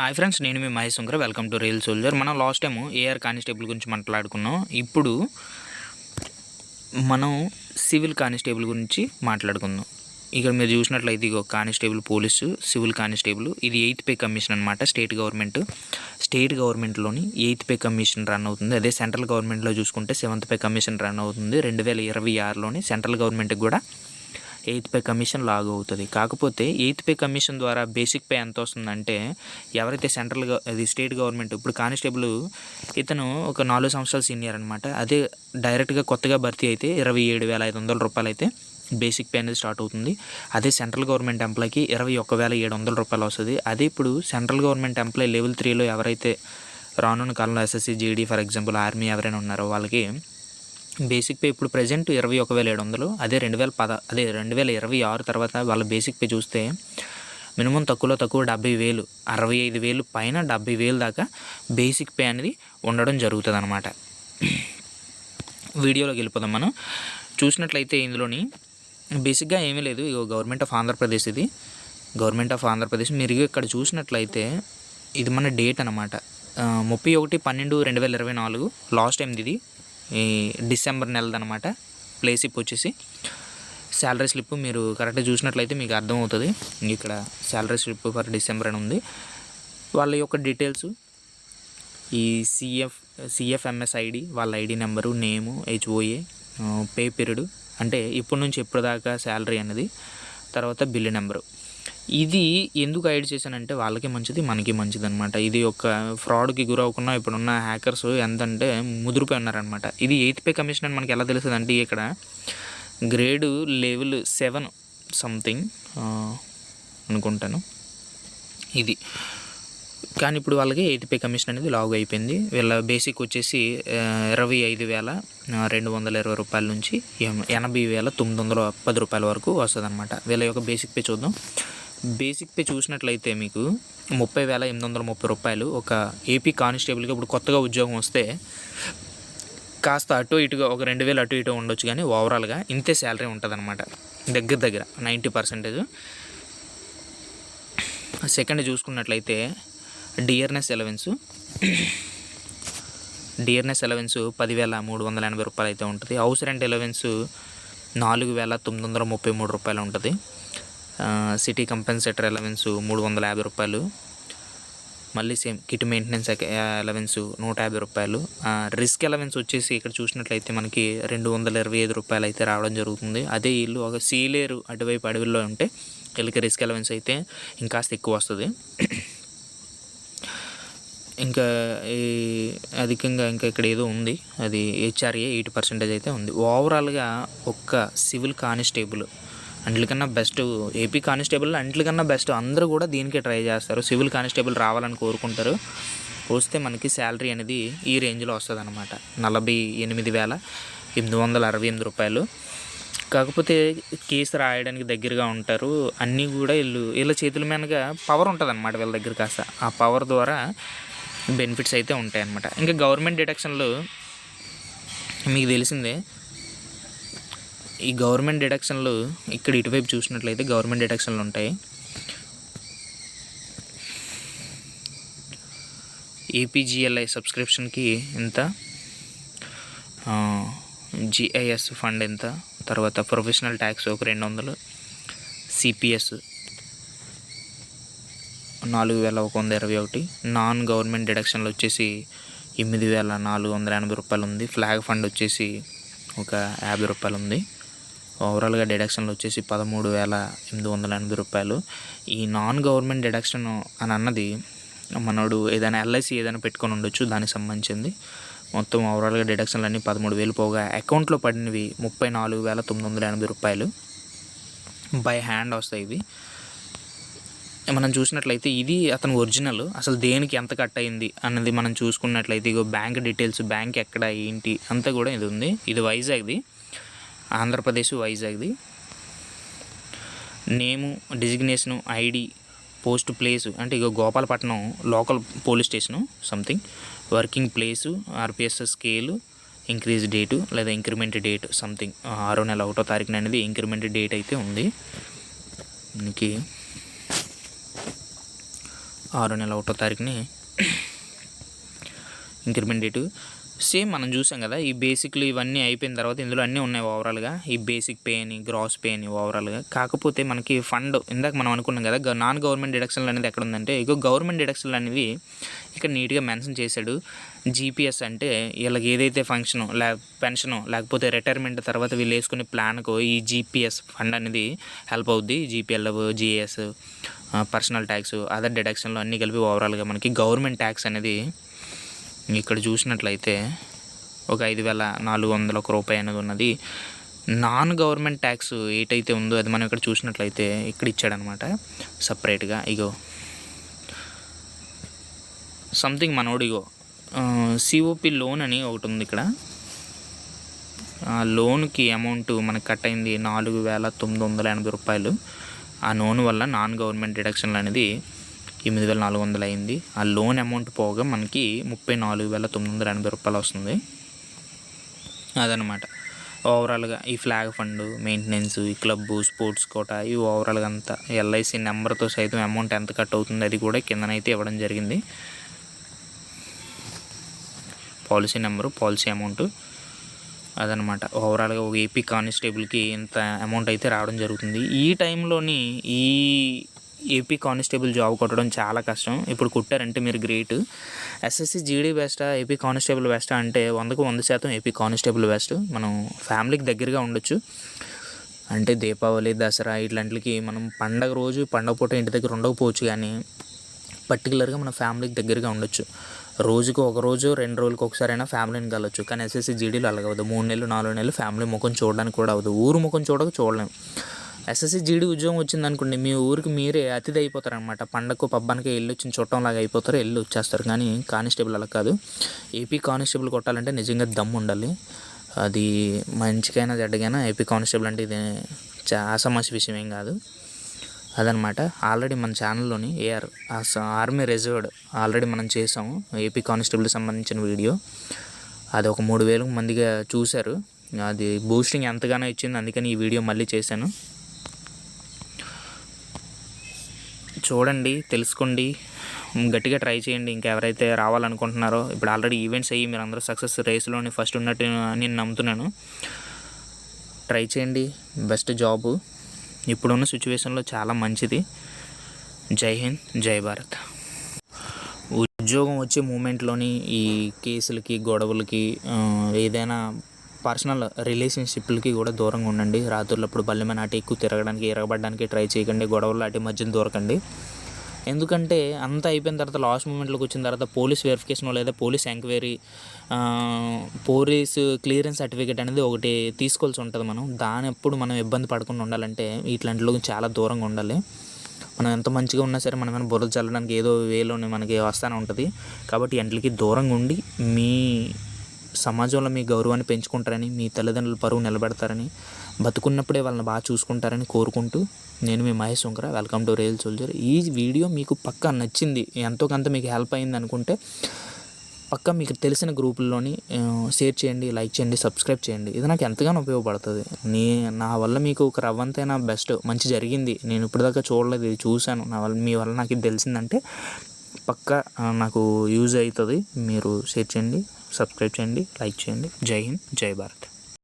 Hi friends నేను మీ Mahesh Shankar. Welcome to real soldier మనం last time AR constable గురించి మాట్లాడుకున్నాం. ఇప్పుడు మనం సివిల్ కానిస్టేబుల్ గురించి మాట్లాడుకుందాం. ఇక్కడ మీరు చూసినట్లయితే ఇగో కానిస్టేబుల్ పోలీసు సివిల్ కానిస్టేబుల్ ఇది ఎయిత్ పే కమిషన్ అనమాట స్టేట్ గవర్నమెంట్ స్టేట్ గవర్నమెంట్లోని ఎయిత్ పే కమిషన్ రన్ అవుతుంది. అదే సెంట్రల్ గవర్నమెంట్లో చూసుకుంటే సెవెంత్ పే కమిషన్ రన్ అవుతుంది. రెండు వేల ఇరవై ఆరులోని సెంట్రల్ గవర్నమెంట్కి కూడా ఎయిత్ పే కమిషన్ లాగు అవుతుంది. కాకపోతే ఎయిత్ పే కమిషన్ ద్వారా బేసిక్ పే ఎంత వస్తుందంటే ఎవరైతే సెంట్రల్ అది స్టేట్ గవర్నమెంట్ ఇప్పుడు కానిస్టేబుల్ ఇతను ఒక నాలుగు సంవత్సరాల సీనియర్ అనమాట అదే డైరెక్ట్గా కొత్తగా భర్తీ అయితే ఇరవై ఏడు వేల ఐదు వందల రూపాయలు అయితే బేసిక్ పే అనేది స్టార్ట్ అవుతుంది. అదే సెంట్రల్ గవర్నమెంట్ ఎంప్లాయ్కి ఇరవై ఒక్క వేల ఏడు వందల రూపాయలు వస్తుంది అదే ఇప్పుడు సెంట్రల్ గవర్నమెంట్ ఎంప్లాయ్ లెవెల్ త్రీలో ఎవరైతే రానున్న కాలంలో SSC GD for example army ఎవరైనా ఉన్నారో వాళ్ళకి బేసిక్ పే ఇప్పుడు ప్రజెంట్ ఇరవై ఒక వేల ఏడు వందలు అదే రెండు వేల పద అదే రెండు వేల ఇరవై ఆరు తర్వాత వాళ్ళ బేసిక్ పే చూస్తే మినిమం తక్కువలో తక్కువ డెబ్బై వేలు అరవై ఐదు వేలు పైన డెబ్బై వేలు దాకా బేసిక్ పే అనేది ఉండడం జరుగుతుంది అనమాట వీడియోలోకి వెళ్ళిపోదాం మనం. చూసినట్లయితే ఇందులోని బేసిక్గా ఏమీ లేదు. ఇగో గవర్నమెంట్ ఆఫ్ ఆంధ్రప్రదేశ్ ఇది. గవర్నమెంట్ ఆఫ్ ఆంధ్రప్రదేశ్ మీరు ఇక్కడ చూసినట్లయితే ఇది మన డేట్ అనమాట ముప్పై ఒకటి పన్నెండు రెండు వేల ఇరవై నాలుగు లాస్ట్ టైం ఇది. ఈ డిసెంబర్ నెలదనమాట ప్లేసిప్ వచ్చేసి శాలరీ స్లిప్ మీరు కరెక్ట్గా చూసినట్లయితే మీకు అర్థమవుతుంది. ఇక్కడ శాలరీ స్లిప్ ఫర్ డిసెంబర్ అని ఉంది. వాళ్ళ యొక్క డీటెయిల్స్ ఈ సిఎఫ్ సిఎఫ్ఎంఎస్ ఐడి వాళ్ళ ID number name HOA pay period అంటే ఇప్పటి నుంచి ఎప్పుడు దాకా శాలరీ అనేది తర్వాత బిల్లు నెంబరు. ఇది ఎందుకు ఐడ్ చేశానంటే వాళ్ళకి మంచిది మనకి మంచిది అనమాట ఇది ఒక ఫ్రాడ్కి గురవకుండా ఇప్పుడున్న హ్యాకర్స్ ఎంతంటే ముదిరిపోయి ఉన్నారనమాట ఇది ఎయిత్ పే కమిషన్ అని మనకి ఎలా తెలుస్తుంది అంటే ఇక్కడ గ్రేడు లెవెల్ సెవెన్ సంథింగ్ అనుకుంటాను. ఇది. కానీ ఇప్పుడు వాళ్ళకి ఎయిత్ పే కమిషన్ అనేది లాగ్ అయిపోయింది. వీళ్ళ బేసిక్ వచ్చేసి ఇరవై ఐదు వేల రెండు వందల ఇరవై రూపాయల నుంచి ఎనభై వేల తొమ్మిది వందల పది రూపాయల వరకు వస్తుంది అనమాట వీళ్ళ యొక్క బేసిక్ పే చూద్దాం. బేసిక్ పే చూసినట్లయితే మీకు ముప్పై వేల ఎనిమిది వందల ముప్పై రూపాయలు ఒక ఏపీ కానిస్టేబుల్కి ఇప్పుడు కొత్తగా ఉద్యోగం వస్తే కాస్త అటు ఇటుగా ఒక రెండు వేలు అటు ఇటు ఉండొచ్చు కానీ ఓవరాల్గా ఇంతే శాలరీ ఉంటుంది అనమాట దగ్గర దగ్గర నైంటీ పర్సెంటేజ్. సెకండ్ చూసుకున్నట్లయితే డియర్నెస్ ఎలవెన్స్ డియర్నెస్ ఎలవెన్స్ పదివేల మూడు వందల ఎనభై రూపాయలు అయితే ఉంటుంది. హౌస్ రెంట్ ఎలవెన్స్ నాలుగు వేల తొమ్మిది వందల ముప్పై మూడు రూపాయలు ఉంటుంది. సిటీ కంపెన్సేటర్ అలవెన్స్ మూడు వందల యాభై రూపాయలు. మళ్ళీ సేమ్ కిట్ మెయింటెనెన్స్ అలవెన్స్ నూట యాభై రూపాయలు. రిస్క్ ఎలవెన్స్ వచ్చేసి ఇక్కడ చూసినట్లయితే మనకి రెండు వందల ఇరవై ఐదు రూపాయలు అయితే రావడం జరుగుతుంది. అదే ఇల్లు ఒక సీలేరు అటువైపు అడవిలో ఉంటే వీళ్ళకి రిస్క్ ఎలవెన్స్ అయితే ఇంకాస్త ఎక్కువ వస్తుంది. ఇంకా ఈ అధికంగా ఇంకా ఇక్కడ ఏదో ఉంది. అది హెచ్ఆర్ఏ ఎయిటీ పర్సెంటేజ్ అయితే ఉంది. ఓవరాల్గా ఒక్క సివిల్ కానిస్టేబుల్ అంట్లకన్నా బెస్ట్ ఏపీ కానిస్టేబుల్ అంట్లకన్నా బెస్ట్. అందరూ కూడా దీనికే ట్రై చేస్తారు. సివిల్ కానిస్టేబుల్ రావాలని కోరుకుంటారు. వస్తే మనకి శాలరీ అనేది ఈ రేంజ్లో వస్తుంది అనమాట నలభై ఎనిమిది వేల ఎనిమిది వందల అరవై ఎనిమిది రూపాయలు. కాకపోతే కేసు రాయడానికి దగ్గరగా ఉంటారు. అన్నీ కూడా వీళ్ళు వీళ్ళ చేతుల మీదగా పవర్ ఉంటుంది అనమాట వీళ్ళ దగ్గర కాస్త. ఆ పవర్ ద్వారా బెనిఫిట్స్ అయితే ఉంటాయన్నమాట. ఇంకా గవర్నమెంట్ డిడక్షన్లు మీకు తెలిసిందే ఈ గవర్నమెంట్ డిడక్షన్లు ఇక్కడ ఇటువైపు చూసినట్లయితే గవర్నమెంట్ డిడక్షన్లు ఉంటాయి. ఏపీజిఎల్ఐ సబ్స్క్రిప్షన్కి ఎంత? జిఐఎస్ ఫండ్ ఎంత? తర్వాత ప్రొఫెషనల్ ట్యాక్స్ ఒక రెండు వందలు సిపిఎస్ నాలుగు వేల ఒక వంద ఇరవై ఒకటి నాన్ గవర్నమెంట్ డిడక్షన్లు వచ్చేసి ఎనిమిది వేల నాలుగు వందల ఎనభై రూపాయలు ఉంది ఫ్లాగ్ ఫండ్ వచ్చేసి ఒక యాభై రూపాయలు ఉంది. ఓవరాల్గా డిడక్షన్లు వచ్చేసి పదమూడు వేల ఎనిమిది వందల ఎనిమిది రూపాయలు. ఈ నాన్ గవర్నమెంట్ డిడక్షన్ అని అన్నది మనోడు ఏదైనా ఎల్ఐసి ఏదైనా పెట్టుకొని ఉండొచ్చు దానికి సంబంధించింది. మొత్తం ఓవరాల్గా డిడక్షన్లు అన్నీ పదమూడు వేలు పోగా అకౌంట్లో పడినవి ముప్పై నాలుగు వేల తొమ్మిది వందల ఎనభై రూపాయలు. బై హ్యాండ్ వస్తాయి ఇవి. మనం చూసినట్లయితే ఇది అతను ఒరిజినల్. అసలు దేనికి ఎంత కట్ అయింది అన్నది మనం చూసుకున్నట్లయితే ఇగో బ్యాంక్ డీటెయిల్స్ బ్యాంక్ ఎక్కడ ఏంటి అంతా కూడా ఇది ఉంది. ఇది వైజాగ్ది. ఆంధ్రప్రదేశ్ వైజాగ్ది. Name designation ID post place అంటే ఇక Gopalapatnam local police station something. Working place RPS scale increase date లేదా ఇంక్రిమెంట్ డేట్ సంథింగ్. ఆరో నెల ఒకటో తారీఖున అనేది ఇంక్రిమెంట్ డేట్ అయితే ఉంది. మనకి ఆరో నెల ఒకటో తారీఖుని ఇంక్రిమెంట్ డేటు. సేమ్ మనం చూసాం కదా ఈ బేసిక్లు ఇవన్నీ అయిపోయిన తర్వాత ఇందులో అన్నీ ఉన్నాయి ఓవరాల్గా ఈ బేసిక్ పే అని గ్రాస్ పే అని ఓవరాల్గా కాకపోతే మనకి ఫండ్ ఇందాక మనం అనుకున్నాం కదా నాన్ గవర్నమెంట్ డిడక్షన్లు అనేది ఎక్కడ ఉందంటే ఇగో గవర్నమెంట్ డిడక్షన్లు అనేవి ఇక్కడ నీట్గా మెన్షన్ చేశాడు. జీపీఎస్ అంటే వీళ్ళకి ఏదైతే ఫంక్షను లే పెన్షను లేకపోతే రిటైర్మెంట్ తర్వాత వీళ్ళు వేసుకునే ప్లాన్కు ఈ జీపీఎస్ ఫండ్ అనేది హెల్ప్ అవుద్ది. GPL GS personal tax other డిడక్షన్లు అన్నీ కలిపి ఓవరాల్గా మనకి గవర్నమెంట్ ట్యాక్స్ అనేది ఇక్కడ చూసినట్లయితే ఒక ఐదు వేల నాలుగు వందల ఒక రూపాయి అనేది ఉన్నది. నాన్ గవర్నమెంట్ ట్యాక్స్ ఏటైతే ఉందో అది మనం ఇక్కడ చూసినట్లయితే ఇక్కడ ఇచ్చాడనమాట. సపరేట్గా ఇగో. సంథింగ్ మనోడు ఇగో. సిఓపి లోన్ అని ఒకటి ఉంది ఇక్కడ. ఆ లోన్కి అమౌంట్ మనకు కట్ అయింది నాలుగు వేల తొమ్మిది వందల ఎనభై రూపాయలు. ఆ లోన్ వల్ల నాన్ గవర్నమెంట్ డిడక్షన్లు అనేది ఎనిమిది వేల నాలుగు వందలు అయింది. ఆ లోన్ అమౌంట్ పోగా మనకి ముప్పై నాలుగు వేల తొమ్మిది వందల ఎనభై రూపాయలు వస్తుంది. అదనమాట ఓవరాల్గా ఈ ఫ్లాగ్ ఫండ్ మెయింటెనెన్స్ ఈ క్లబ్ స్పోర్ట్స్ కోట ఇవి ఓవరాల్గా అంతా ఎల్ఐసి నెంబర్తో సైతం అమౌంట్ ఎంత కట్ అవుతుంది అది కూడా కిందనైతే ఇవ్వడం జరిగింది. Policy number policy amount. అదనమాట ఓవరాల్గా ఒక ఏపీ కానిస్టేబుల్కి ఇంత అమౌంట్ అయితే రావడం జరుగుతుంది. ఈ టైంలోని ఈ ఏపీ కానిస్టేబుల్ జాబ్ కొట్టడం చాలా కష్టం. ఇప్పుడు కుట్టారంటే మీరు great. SSC GD బెస్టా AP constable బెస్టా అంటే వందకు వంద శాతం ఏపీ కానిస్టేబుల్ బెస్ట్ మనం ఫ్యామిలీకి దగ్గరగా ఉండొచ్చు. అంటే దీపావళి దసరా ఇట్లాంటికి మనం పండగ రోజు పండగ పూట ఇంటి దగ్గర ఉండకపోవచ్చు కానీ పర్టికులర్గా మన ఫ్యామిలీకి దగ్గరగా ఉండొచ్చు. రోజుకు ఒక రోజు రెండు రోజులకు ఒకసారైనా ఫ్యామిలీని కలవచ్చు. కానీ ఎస్ఎస్సి జీడీలో అలాగవద్దు మూడు నెలలు నాలుగు నెలలు ఫ్యామిలీ ముఖం చూడడానికి కూడా అవ్వదు. ఊరు ముఖం చూడక చూడలేం. ఎస్ఎస్సి జీడీ ఉద్యోగం వచ్చింది అనుకోండి మీ ఊరికి మీరే అతిథి అయిపోతారు అనమాట పండగకు పబ్బానికి వెళ్ళి వచ్చిన చుట్టంలాగా అయిపోతారు వెళ్ళి వచ్చేస్తారు. కానీ కానిస్టేబుల్ అలా కాదు. ఏపీ కానిస్టేబుల్ కొట్టాలంటే నిజంగా దమ్ము ఉండాలి. అది మంచికైనా చెడ్డకైనా ఏపీ కానిస్టేబుల్ అంటే ఇది చా విషయం ఏం కాదు. అదనమాట ఆల్రెడీ మన ఛానల్లోని ఏఆర్ ఆర్మీ రిజర్వ్డ్ ఆల్రెడీ మనం చేసాము ఏపీ కానిస్టేబుల్ సంబంధించిన వీడియో. అది ఒక మూడు వేల మందిగా చూశారు. అది బూస్టింగ్ ఎంతగానో ఇచ్చింది అందుకని ఈ వీడియో మళ్ళీ చేశాను. చూడండి తెలుసుకోండి. గట్టిగా ట్రై చేయండి. ఇంకా ఎవరైతే రావాలనుకుంటున్నారో ఇప్పుడు ఆల్రెడీ ఈవెంట్స్ అయ్యి మీరు అందరూ సక్సెస్ రేస్లోని ఫస్ట్ ఉన్నట్టు నేను నమ్ముతున్నాను. ట్రై చేయండి. Best job. ఇప్పుడున్న సిచ్యువేషన్లో చాలా మంచిది. జై హింద్ జై భారత్. ఉద్యోగం వచ్చే మూమెంట్లోని ఈ కేసులకి గొడవలకి ఏదైనా పర్సనల్ రిలేషన్షిప్లకి కూడా దూరంగా ఉండండి. రాత్రులప్పుడు అప్పుడు మీద నాటి ఎక్కువ తిరగడానికి ఎరగబడడానికి ట్రై చేయకండి. గొడవలు అటు మధ్యన దూరకండి. ఎందుకంటే అంతా అయిపోయిన తర్వాత లాస్ట్ మూమెంట్లోకి వచ్చిన తర్వాత పోలీస్ వెరిఫికేషన్ లేదా police enquiry police clearance certificate అనేది ఒకటి తీసుకోవాల్సి ఉంటుంది మనం. దాని ఎప్పుడు మనం ఇబ్బంది పడకుండా ఉండాలంటే ఇట్లాంటిలో చాలా దూరంగా ఉండాలి. మనం ఎంత మంచిగా ఉన్నా సరే మనం బుర్ర బురద చల్లడానికి ఏదో వేలోనే మనకి వస్తూనే ఉంటుంది. కాబట్టి ఎంట్లకి దూరంగా ఉండి మీ సమాజంలో మీ గౌరవాన్ని పెంచుకుంటారని మీ తల్లిదండ్రుల పరువు నిలబెడతారని బతుకున్నప్పుడే వాళ్ళని బాగా చూసుకుంటారని కోరుకుంటూ నేను మీ Mahesh Shankar welcome to real soldier. ఈ వీడియో మీకు పక్కా నచ్చింది. ఎంతో కొంత మీకు హెల్ప్ అయింది అనుకుంటే పక్కా మీకు తెలిసిన గ్రూపుల్లోని షేర్ చేయండి లైక్ చేయండి సబ్స్క్రైబ్ చేయండి. ఇది నాకు ఎంతగానో ఉపయోగపడుతుంది. నీ నా వల్ల మీకు ఒక రవ్వంతైనా బెస్ట్ మంచి జరిగింది. నేను ఇప్పటిదాకా చూడలేదు ఇది చూశాను. నా వల్ల మీ వల్ల నాకు ఇది తెలిసిందంటే పక్కా నాకు యూజ్ అవుతుంది. మీరు షేర్ చేయండి. సబ్స్క్రైబ్ చేయండి లైక్ చేయండి. జై హింద్ జై భారత్.